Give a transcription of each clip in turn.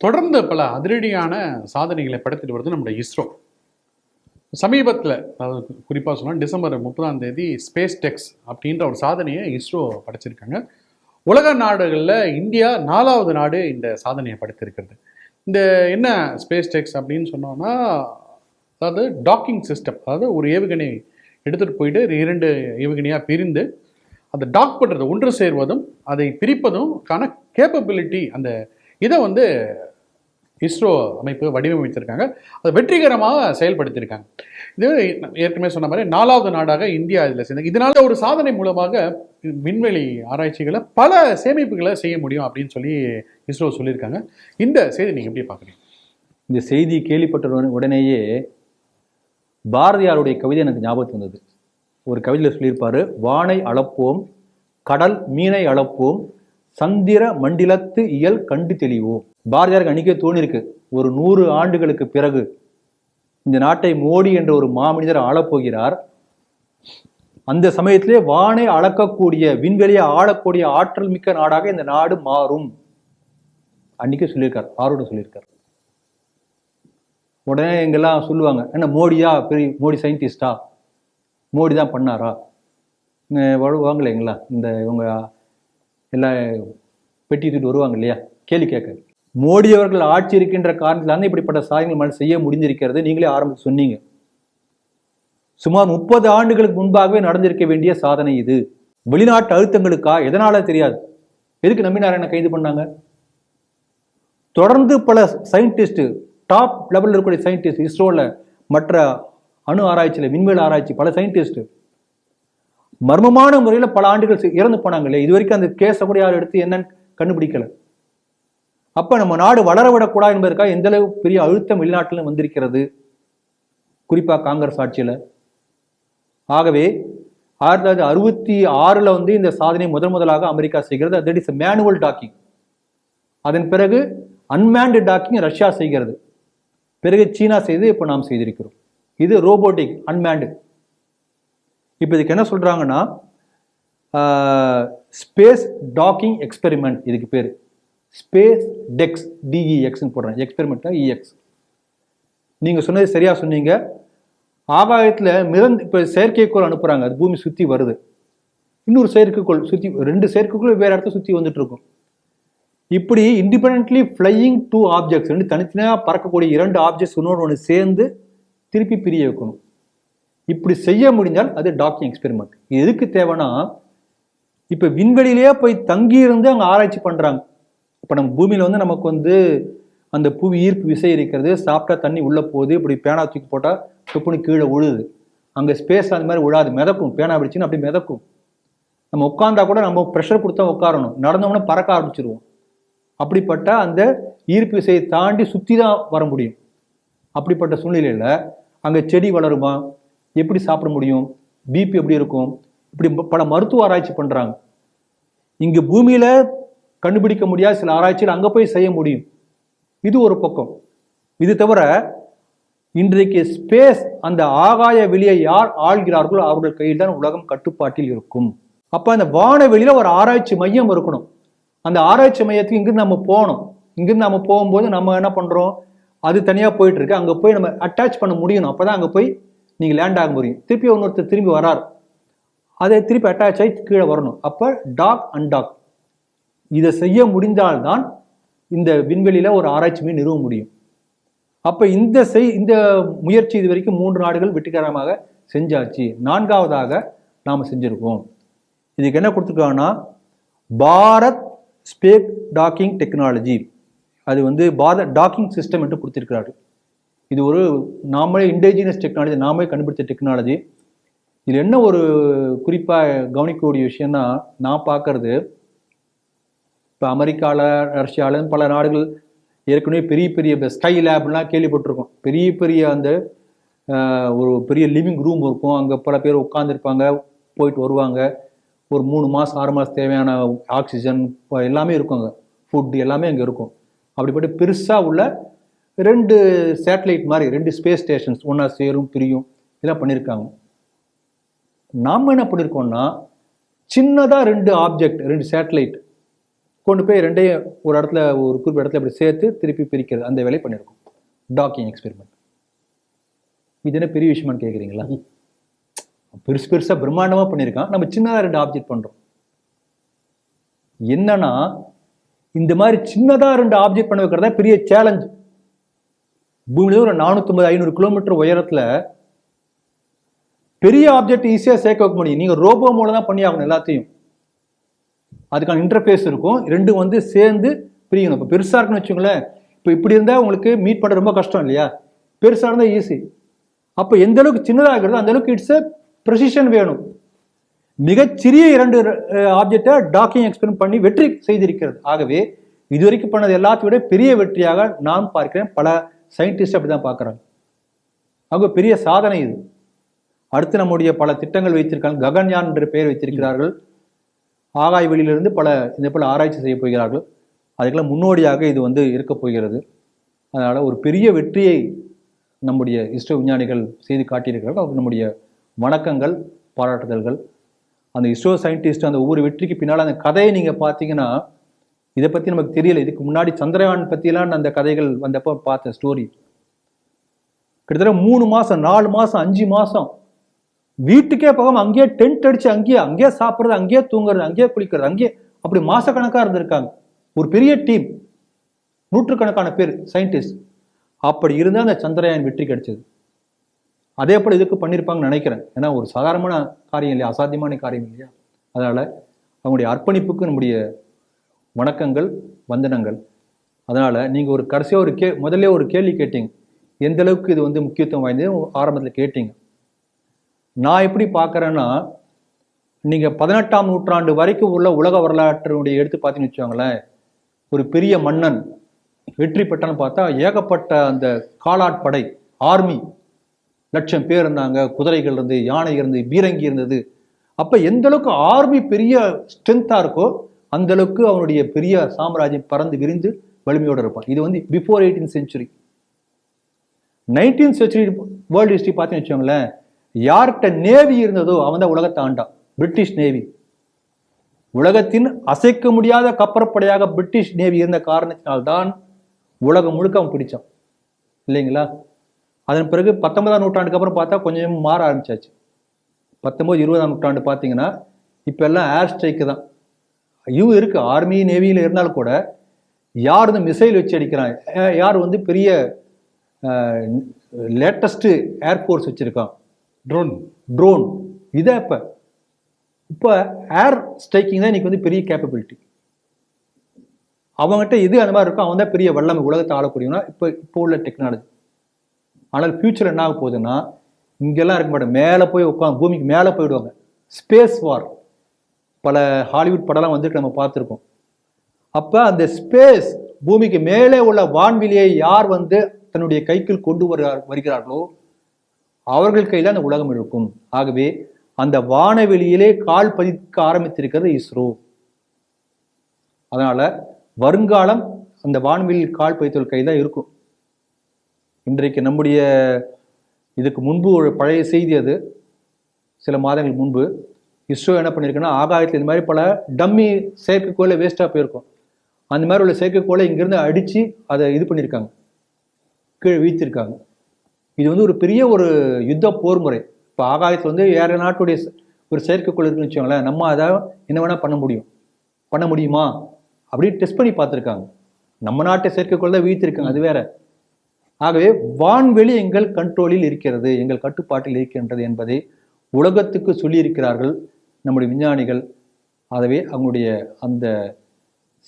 தொடர்ந்து பல அதிரடியான சாதனைகளை படைத்துட்டு வருது நம்முடைய இஸ்ரோ. சமீபத்தில் அதாவது குறிப்பாக சொன்னால் டிசம்பர் முப்பதாம் தேதி ஸ்பேஸ் டெக்ஸ் அப்படின்ற ஒரு சாதனையை இஸ்ரோ படைச்சிருக்காங்க. உலக நாடுகளில் இந்தியா நாலாவது நாடு இந்த சாதனையை படைத்திருக்கிறது. இந்த என்ன ஸ்பேஸ் டெக்ஸ் அப்படின்னு சொன்னோம்னா அதாவது டாக்கிங் சிஸ்டம் அதாவது ஒரு ஏவுகணை எடுத்துகிட்டு போயிட்டு இரண்டு ஏவுகணையாக பிரிந்து அந்த டாக் பண்ணுறது ஒன்று சேர்வதும் அதை பிரிப்பதும் கான கேப்பபிலிட்டி அந்த இதை வந்து இஸ்ரோ அமைப்பு வடிவமைத்திருக்காங்க. அதை வெற்றிகரமாக செயல்படுத்தியிருக்காங்க. இது ஏற்கனவே சொன்ன மாதிரி நாலாவது நாடாக இந்தியா இதில் சேர்ந்து இதனால ஒரு சாதனை மூலமாக விண்வெளி ஆராய்ச்சிகளை பல சேமிப்புகளை செய்ய முடியும் அப்படின்னு சொல்லி இஸ்ரோ சொல்லியிருக்காங்க. இந்த செய்தி நீங்கள் எப்படி பார்க்குறீங்க? இந்த செய்தி கேள்விப்பட்ட உடனேயே பாரதியாருடைய கவிதை எனக்கு ஞாபகத்துக்கு வந்தது. ஒரு கவிதையில் சொல்லியிருப்பார் வானை அளப்போம் கடல் மீனை அளப்போம் சந்திர மண்டிலத்து இயல் கண்டு தெளிவோம் பாரதியாருக்கு அன்றைக்கே தோணிருக்கு ஒரு நூறு ஆண்டுகளுக்கு பிறகு இந்த நாட்டை மோடி என்ற ஒரு மாமனிதர் ஆளப்போகிறார். அந்த சமயத்திலே வானை அளக்கக்கூடிய விண்வெளியை ஆளக்கூடிய ஆற்றல் மிக்க நாடாக இந்த நாடு மாறும். அன்னைக்கு சொல்லியிருக்கார் ஆரோட சொல்லியிருக்கார். உடனே எங்கெல்லாம் சொல்லுவாங்க என்ன மோடியா? பெரிய மோடி சயின்டிஸ்டா மோடி தான் பண்ணாரா? இங்க எங்களா இந்த இவங்க எல்லாம் பெட்டி தூக்கிட்டு வருவாங்க இல்லையா? கேள்வி கேட்க. மோடி அவர்கள் ஆட்சி இருக்கின்ற காரணத்திலான இப்படிப்பட்ட சாதனைகள் மன செய்ய முடிஞ்சிருக்கிறது. நீங்களே ஆரம்பித்து சொன்னீங்க. சுமார் முப்பது ஆண்டுகளுக்கு முன்பாகவே நடந்திருக்க வேண்டிய சாதனை இது. வெளிநாட்டு அழுத்தங்களுக்கா? எதனால தெரியாது. எதுக்கு நம்பினாராயண கைது பண்ணாங்க? தொடர்ந்து பல சயின்டிஸ்ட் டாப் லெவலில் இருக்கக்கூடிய சயின்டிஸ்ட் இஸ்ரோவில் மற்ற அணு ஆராய்ச்சியில் விண்வெளி ஆராய்ச்சி பல சயின்டிஸ்ட் மர்மமான முறையில் பல ஆண்டுகள் இறந்து போனாங்க இல்லையா இது வரைக்கும் அந்த கேஸை கூட யாரும் எடுத்து என்னன்னு கண்டுபிடிக்கல. அப்ப நம்ம நாடு வளர விடக்கூடாது என்பதற்காக எந்த அளவு பெரிய அழுத்தம் வெளிநாட்டிலும் வந்திருக்கிறது? குறிப்பா காங்கிரஸ் ஆட்சியில. ஆகவே ஆயிரத்தி தொள்ளாயிரத்தி அறுபத்தி ஆறுல வந்து இந்த சாதனை முதன் முதலாக அமெரிக்கா செய்கிறது. தட் இஸ் மேனுவல் டாக்கிங் அதன் பிறகு அன்மேண்டு டாக்கிங் ரஷ்யா செய்கிறது. பிறகு சீனா செய்து இப்போ நாம் செய்திருக்கிறோம். இது ரோபோட்டிக் அன்மேண்டு இப்போ இதுக்கு என்ன சொல்கிறாங்கன்னா ஸ்பேஸ் டாக்கிங் எக்ஸ்பெரிமெண்ட் இதுக்கு பேர். ஸ்பேஸ் டெக்ஸ் டிஇஎக்ஸ்ன்னு போடுறேன் எக்ஸ்பெரிமெண்ட்னா இஎக்ஸ் நீங்கள் சொன்னது சரியாக சொன்னீங்க. ஆகாயத்தில் மிதந்து இப்போ செயற்கைக்கோள் அனுப்புகிறாங்க அது பூமி சுற்றி வருது. இன்னொரு செயற்கைக்கோள் சுற்றி ரெண்டு செயற்கைக்கோள் வேறு இடத்த சுற்றி வந்துட்டு இருக்கும் இப்படி இண்டிபெண்ட்லி ஃப்ளையிங் டூ ஆப்ஜெக்ட்ஸ் ரெண்டு தனித்தனியாக பறக்கக்கூடிய இரண்டு ஆப்ஜெக்ட்ஸ் இன்னொன்று ஒன்று சேர்ந்து திருப்பி பிரிய வைக்கணும். இப்படி செய்ய முடிஞ்சால் அது டாக்கிங் எக்ஸ்பெரிமெண்ட் இது எதுக்கு தேவைன்னா இப்போ விண்வெளியிலேயே போய் தங்கி இருந்து அங்கே ஆராய்ச்சி பண்ணுறாங்க இப்போ நம்ம பூமியில் வந்து நமக்கு வந்து அந்த புவி ஈர்ப்பு விசை இருக்கிறது சாப்பிட்டா தண்ணி உள்ளே போகுது இப்படி பேனா தூக்கி போட்டால் துப்புனு கீழே விழுது அங்கே ஸ்பேஸ் அந்த மாதிரி விழாது மிதக்கும் பேனா பிடிச்சின்னு அப்படி மிதக்கும். நம்ம உட்காந்தா கூட நம்ம ப்ரெஷர் கொடுத்தா உட்காரணும். நடந்தோம்னா பறக்க ஆரம்பிச்சிருவோம். அப்படிப்பட்ட அந்த ஈர்ப்பு விசையை தாண்டி சுற்றி தான் வர முடியும். அப்படிப்பட்ட சூழ்நிலையில் அங்கே செடி வளருமா? எப்படி சாப்பிட முடியும்? பிபி எப்படி இருக்கும்? இப்படி பல மருத்துவ ஆராய்ச்சி பண்ணுறாங்க இங்கே பூமியில் கண்டுபிடிக்க முடியாத சில ஆராய்ச்சிகள் அங்கே போய் செய்ய முடியும். இது ஒரு பக்கம். இது தவிர இன்றைக்கு ஸ்பேஸ் அந்த ஆகாய வெளியை யார் ஆள்கிறார்களோ அவர்கள் கையில் தான் உலகம் கட்டுப்பாட்டில் இருக்கும். அப்போ அந்த வானவெளியில் ஒரு ஆராய்ச்சி மையம் இருக்கணும். அந்த ஆராய்ச்சி மையத்துக்கு இங்கிருந்து நம்ம போகணும். இங்கிருந்து நம்ம போகும்போது நம்ம என்ன பண்ணுறோம் அது தனியாக போயிட்டு இருக்கு. அங்கே போய் நம்ம அட்டாச் பண்ண முடியணும். அப்போ தான் அங்கே போய் நீங்கள் லேண்ட் ஆக முடியும். திருப்பி இன்னொருத்தர் திரும்பி வரார். அதை திருப்பி அட்டாச் ஆகி கீழே வரணும். அப்போ டாக் அன்டாக் இதை செய்ய முடிந்தால்தான் இந்த விண்வெளியில் ஒரு ஆராய்ச்சியுமே நிறுவ முடியும். அப்போ இந்த செய் இந்த முயற்சி இது வரைக்கும் மூன்று நாடுகள் வெற்றிகரமாக செஞ்சாச்சு. நான்காவதாக நாம் செஞ்சுருக்கோம். இதுக்கு என்ன கொடுத்துருக்காங்கன்னா பாரத் ஸ்பேக் டாக்கிங் டெக்னாலஜி. அது வந்து பாரத் டாக்கிங் சிஸ்டம் என்று கொடுத்திருக்கிறார்கள். இது ஒரு நாமளே இண்டிஜினஸ் டெக்னாலஜி நாமளே கண்டுபிடிச்ச டெக்னாலஜி இதில் என்ன ஒரு குறிப்பாக கவனிக்கக்கூடிய விஷயம்னா நான் பார்க்கறது இப்போ அமெரிக்காவில் ரஷ்யாவில் பல நாடுகள் ஏற்கனவே பெரிய பெரிய ஸ்கை லேப்லாம் கேள்விப்பட்டிருக்கோம். பெரிய பெரிய அந்த ஒரு பெரிய லிவிங் ரூம் இருக்கும். அங்கே பல பேர் உட்காந்துருப்பாங்க போயிட்டு வருவாங்க. ஒரு மூணு மாதம் ஆறு மாதம் தேவையான ஆக்சிஜன் எல்லாமே இருக்கும் அங்கே. ஃபுட் எல்லாமே அங்கே இருக்கும். அப்படிப்பட்ட பெருசாக உள்ள ரெண்டு சேட்டலைட் மாதிரி ரெண்டு ஸ்பேஸ் ஸ்டேஷன்ஸ் ஒன்றா சேரும் பிரியும் இதெல்லாம் பண்ணியிருக்காங்க நாம் என்ன பண்ணியிருக்கோம்னா சின்னதாக ரெண்டு ஆப்ஜெக்ட் ரெண்டு சேட்டலைட் கொண்டு போய் ரெண்டையும் ஒரு இடத்துல ஒரு குறிப்பிட்ட இடத்துல இப்படி சேர்த்து திருப்பி பிரிக்கிறது. அந்த வேலையை பண்ணியிருக்கோம் டாக்கிங் எக்ஸ்பெரிமெண்ட் இது என்ன பெரிய விஷயமான்னு கேட்குறீங்களா பெருசு பெருசாக பிரம்மாண்டமாக பண்ணியிருக்கான் நம்ம சின்னதாக ரெண்டு ஆப்ஜெக்ட் பண்ணுறோம் என்னன்னா இந்த மாதிரி சின்னதாக ரெண்டு ஆப்ஜெக்ட் பண்ண வைக்கிறதா பெரிய சேலஞ்ச் பூமியில ஒரு நானூற்றம்பது ஐநூறு கிலோமீட்டர் உயரத்தில் பெரிய ஆப்ஜெக்ட் ஈஸியாக சேர்க்க வைக்க முடியும். நீங்கள் ரோபோ மூலம் தான் பண்ணி ஆகணும் எல்லாத்தையும். அதுக்கான இன்டர்ஃபேஸ் இருக்கும். ரெண்டும் வந்து சேர்ந்து பிரியணும் இப்போ பெருசாக இருக்குன்னு வச்சுங்களேன் இப்போ இப்படி இருந்தால் உங்களுக்கு மீட் பண்ண ரொம்ப கஷ்டம் இல்லையா? பெருசாக இருந்தால் ஈஸி அப்போ எந்த அளவுக்கு சின்னதாகிறதோ அந்த அளவுக்கு இட்ஸ் ப்ரெசிஷன் வேணும். மிகச்சிறிய இரண்டு ஆப்ஜெக்டை டாக்கிங் எக்ஸ்பெரிமெண்ட் பண்ணி வெற்றி செய்திருக்கிறது. ஆகவே இதுவரைக்கும் பண்ணது எல்லாத்தையும் விட பெரிய வெற்றியாக நான் பார்க்கிறேன். பல சயின்டிஸ்ட் அப்படிதான் பார்க்குறாங்க. அவங்க பெரிய சாதனை இது. அடுத்து நம்முடைய பல திட்டங்கள் வைத்திருக்காங்க. ககன்யான் என்ற பெயர் வைத்திருக்கிறார்கள். ஆகாய் வெளியிலிருந்து பல இந்த போல ஆராய்ச்சி செய்ய போகிறார்கள். அதுக்கெல்லாம் முன்னோடியாக இது வந்து இருக்க போகிறது. அதனால் ஒரு பெரிய வெற்றியை நம்முடைய இஸ்ரோ விஞ்ஞானிகள் செய்து காட்டியிருக்கிறார்கள். அவருக்கு நம்முடைய வணக்கங்கள் பாராட்டுதல்கள். அந்த இஸ்ரோ சயின்டிஸ்ட் அந்த ஒவ்வொரு வெற்றிக்கு பின்னால் அந்த கதையை நீங்கள் பார்த்தீங்கன்னா இதை பற்றி நமக்கு தெரியல. இதுக்கு முன்னாடி சந்திரயான் பற்றிலாம் அந்த கதைகள் வந்தப்போ பார்த்த ஸ்டோரி கிட்டத்தட்ட மூணு மாதம் நாலு மாதம் அஞ்சு மாதம் வீட்டுக்கே போகாம அங்கேயே டென்ட் அடிச்சு அங்கேயே அங்கேயே சாப்பிட்றது அங்கேயே தூங்குறது அங்கேயே குளிக்கிறது அங்கேயே அப்படி மாதக்கணக்காக இருந்திருக்காங்க. ஒரு பெரிய டீம் நூற்றுக்கணக்கான பேர் சயின்டிஸ்ட் அப்படி இருந்தால் அந்த சந்திரயான் வெற்றி கிடைச்சது. அதே போல் இதுக்கு பண்ணியிருப்பாங்கன்னு நினைக்கிறேன். ஏன்னா ஒரு சாதாரணமான காரியம் இல்லையா? அசாத்தியமான காரியம் இல்லையா? அதனால் அவங்களுடைய அர்ப்பணிப்புக்கு நம்முடைய வணக்கங்கள் வந்தனங்கள். அதனால் நீங்கள் ஒரு கடைசியாக ஒரு கே முதல்ல ஒரு கேள்வி கேட்டீங்க. எந்த அளவுக்கு இது வந்து முக்கியத்துவம் வாய்ந்தது? ஆரம்பத்தில் கேட்டீங்க. நான் எப்படி பார்க்கறேன்னா நீங்கள் பதினெட்டாம் நூற்றாண்டு வரைக்கும் உள்ள உலக வரலாற்றினுடைய எடுத்து பார்த்தீங்கன்னு வச்சுக்கோங்களேன் ஒரு பெரிய மன்னன் வெற்றி பெற்றான்னு பார்த்தா ஏகப்பட்ட அந்த காலாட்படை ஆர்மி லட்சம் பேர் இருந்தாங்க குதிரைகள் இருந்து யானை இருந்து பீரங்கி இருந்தது. அப்போ எந்த அளவுக்கு ஆர்மி பெரிய ஸ்ட்ரென்த்தாக இருக்கோ அந்த அளவுக்கு அவனுடைய பெரிய சாம்ராஜ்யம் பறந்து விரிந்து வலிமையோடு இருப்பான். இது வந்து before eighteen century nineteen century world history பார்த்தீங்கன்னு வச்சுக்கோங்களேன் யார்கிட்ட நேவி இருந்ததோ அவன் தான் உலகத்தை ஆண்டான். பிரிட்டிஷ் நேவி உலகத்தின் அசைக்க முடியாத கப்பற்படையாக பிரிட்டிஷ் நேவி இருந்த காரணத்தினால்தான் உலகம் முழுக்க அவன் பிடிச்சான். இல்லைங்களா? அதன் பிறகு பத்தொன்பதாம் நூற்றாண்டுக்கு அப்புறம் பார்த்தா கொஞ்சம் மாற ஆரம்பிச்சாச்சு. பத்தொம்போது இருபதாம் நூற்றாண்டு பார்த்தீங்கன்னா இப்போ எல்லாம் ஏர் ஸ்ட்ரைக்கு தான். இவங்க இருக்கு. ஆர்மி நேவியில் இருந்தாலும் கூட யார் வந்து மிசைல் வச்சு அடிக்கிறான் யார் வந்து பெரிய லேட்டஸ்ட்டு ஏர்ஃபோர்ஸ் வச்சிருக்கான்? ட்ரோன் ட்ரோன் இதை இப்போ. இப்போ ஏர் ஸ்ட்ரைக்கிங் தான் இன்னைக்கு வந்து பெரிய கேப்பபிலிட்டி அவங்ககிட்ட எது அந்த மாதிரி இருக்கோ அவன் தான் பெரிய வல்லமை உலகத்தை ஆளக்கூடியவனா. இப்போ இப்போ உள்ள டெக்னாலஜி ஆனால் ஃபியூச்சர் என்ன ஆக போகுதுன்னா இங்கெல்லாம் இருக்க மாட்டேன். மேலே போய் உட்காந்து பூமிக்கு மேலே போயிடுவாங்க. ஸ்பேஸ் வார் பல ஹாலிவுட் படம்லாம் வந்துட்டு நம்ம பார்த்துருக்கோம். அப்போ அந்த ஸ்பேஸ் பூமிக்கு மேலே உள்ள வான்வெளியை யார் வந்து தன்னுடைய கைக்குள் கொண்டு வருகிறார் வருகிறார்களோ அவர்கள் கையில் அந்த உலகம் இருக்கும். ஆகவே அந்த வானவெளியிலே கால் பதிக்க ஆரம்பித்திருக்கிறது இஸ்ரோ. அதனால் வருங்காலம் அந்த வான்வெளியில் கால் பதித்தல் கை தான் இருக்கும். இன்றைக்கு நம்முடைய இதுக்கு முன்பு ஒரு பழைய செய்தி அது. சில மாதங்கள் முன்பு இஸ்ரோ என்ன பண்ணியிருக்குன்னா ஆகாயத்தில் இந்த மாதிரி பல டம்மி செயற்கைக்கோளை வேஸ்ட்டாக போயிருக்கும். அந்த மாதிரி உள்ள செயற்கைக்கோளை இங்கேருந்து அடித்து அதை இது பண்ணியிருக்காங்க கீழே வீழ்த்திருக்காங்க. இது வந்து ஒரு பெரிய ஒரு யுத்த போர் முறை. இப்போ ஆகாயத்தில் வந்து வேறு நாட்டுடைய ஒரு செயற்கைக்கோள் இருக்குன்னு வச்சுக்கோங்களேன் நம்ம அதை என்ன வேணால் பண்ண முடியும். பண்ண முடியுமா? அப்படின்னு டெஸ்ட் பண்ணி பார்த்துருக்காங்க. நம்ம நாட்டு செயற்கைக்கோள் தான் வீழ்த்திருக்காங்க அது வேற. ஆகவே வான்வெளி எங்கள் கண்ட்ரோலில் இருக்கிறது எங்கள் கட்டுப்பாட்டில் இருக்கின்றது என்பதை உலகத்துக்கு சொல்லியிருக்கிறார்கள். நம்முடைய விஞ்ஞானிகள் ஆகவே அவங்களுடைய அந்த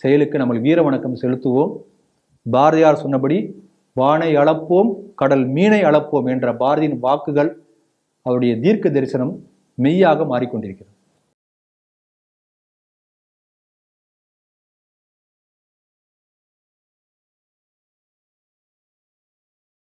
செயலுக்கு நம்ம வீர வணக்கம் செலுத்துவோம். பாரதியார் சொன்னபடி வானை அளப்போம் கடல் மீனை அளப்போம் என்ற பாரதியின் வாக்குகள் அவருடைய தீர்க்க தரிசனம் மெய்யாக மாறிக்கொண்டிருக்கிறது.